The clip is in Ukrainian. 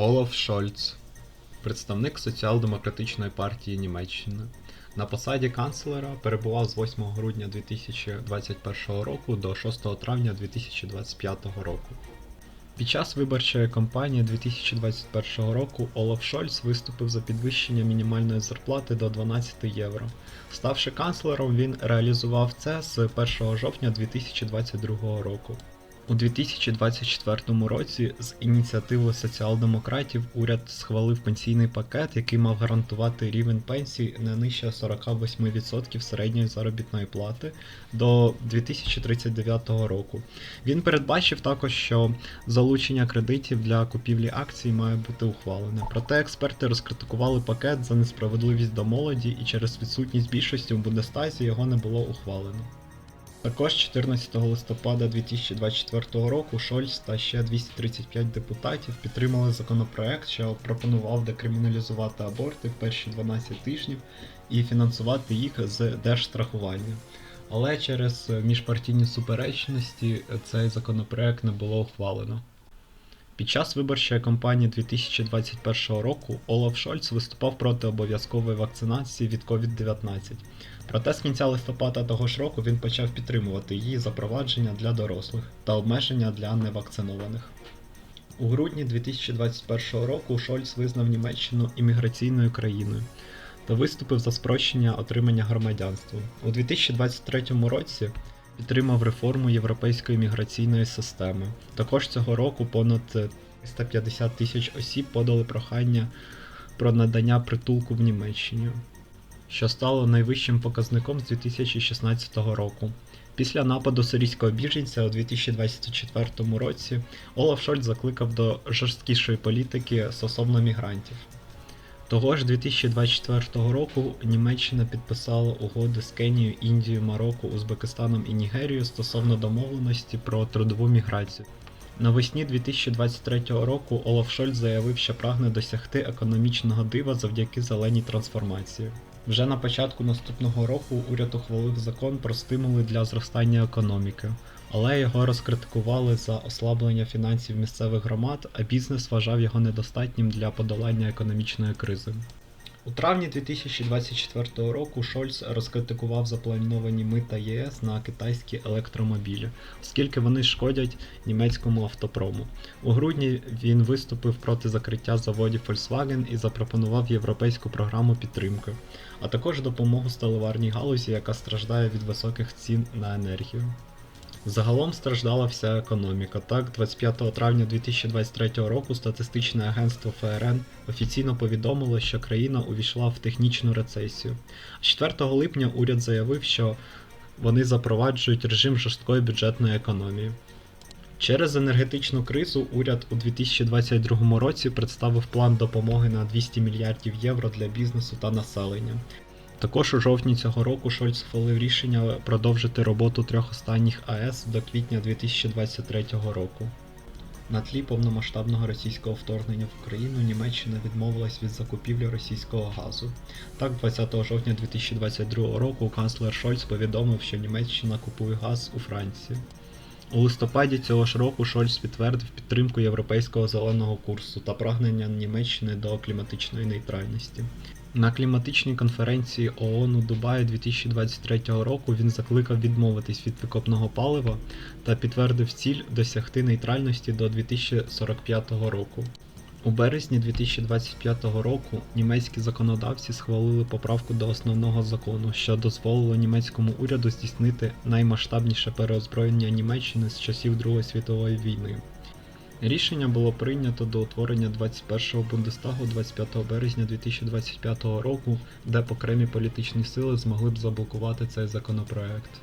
Олаф Шольц, представник Соціал-демократичної партії Німеччини. На посаді канцлера перебував з 8 грудня 2021 року до 6 травня 2025 року. Під час виборчої кампанії 2021 року Олаф Шольц виступив за підвищення мінімальної зарплати до 12 євро. Ставши канцлером, він реалізував це з 1 жовтня 2022 року. У 2024 році з ініціативи соціал-демократів уряд схвалив пенсійний пакет, який мав гарантувати рівень пенсій не нижче 48% середньої заробітної плати до 2039 року. Він передбачив також, що залучення кредитів для купівлі акцій має бути ухвалене. Проте експерти розкритикували пакет за несправедливість до молоді і через відсутність більшості у Бундестазі його не було ухвалено. Також 14 листопада 2024 року Шольц та ще 235 депутатів підтримали законопроект, що пропонував декриміналізувати аборти в перші 12 тижнів і фінансувати їх з держстрахування. Але через міжпартійні суперечності цей законопроект не було ухвалено. Під час виборчої кампанії 2021 року Олаф Шольц виступав проти обов'язкової вакцинації від COVID-19. Проте з кінця листопада того ж року він почав підтримувати її запровадження для дорослих та обмеження для невакцинованих. У грудні 2021 року Шольц визнав Німеччину імміграційною країною та виступив за спрощення отримання громадянства. У 2023 році підтримав реформу європейської міграційної системи. Також цього року понад 350 тисяч осіб подали прохання про надання притулку в Німеччині, що стало найвищим показником з 2016 року. Після нападу сирійського біженця у 2024 році Олаф Шольц закликав до жорсткішої політики стосовно мігрантів. Того ж 2024 року Німеччина підписала угоди з Кенією, Індією, Марокко, Узбекистаном і Нігерією стосовно домовленості про трудову міграцію. Навесні 2023 року Олаф Шольц заявив, що прагне досягти економічного дива завдяки зеленій трансформації. Вже на початку наступного року уряд ухвалив закон про стимули для зростання економіки, але його розкритикували за ослаблення фінансів місцевих громад, а бізнес вважав його недостатнім для подолання економічної кризи. У травні 2024 року Шольц розкритикував заплановані мита ЄС на китайські електромобілі, оскільки вони шкодять німецькому автопрому. У грудні він виступив проти закриття заводів Volkswagen і запропонував європейську програму підтримки, а також допомогу сталеварній галузі, яка страждає від високих цін на енергію. Загалом страждала вся економіка. Так, 25 травня 2023 року статистичне агентство ФРН офіційно повідомило, що країна увійшла в технічну рецесію. А 4 липня уряд заявив, що вони запроваджують режим жорсткої бюджетної економії. Через енергетичну кризу уряд у 2022 році представив план допомоги на 200 мільярдів євро для бізнесу та населення. Також у жовтні цього року Шольц ухвалив рішення продовжити роботу трьох останніх АЕС до квітня 2023 року. На тлі повномасштабного російського вторгнення в Україну Німеччина відмовилась від закупівлі російського газу. Так, 20 жовтня 2022 року канцлер Шольц повідомив, що Німеччина купує газ у Франції. У листопаді цього ж року Шольц підтвердив підтримку європейського зеленого курсу та прагнення Німеччини до кліматичної нейтральності. На кліматичній конференції ООН у Дубаї 2023 року він закликав відмовитись від викопного палива та підтвердив ціль досягти нейтральності до 2045 року. У березні 2025 року німецькі законодавці схвалили поправку до основного закону, що дозволило німецькому уряду здійснити наймасштабніше переозброєння Німеччини з часів Другої світової війни. Рішення було прийнято до утворення 21-го Бундестагу 25 березня 2025 року, де окремі політичні сили змогли б заблокувати цей законопроект.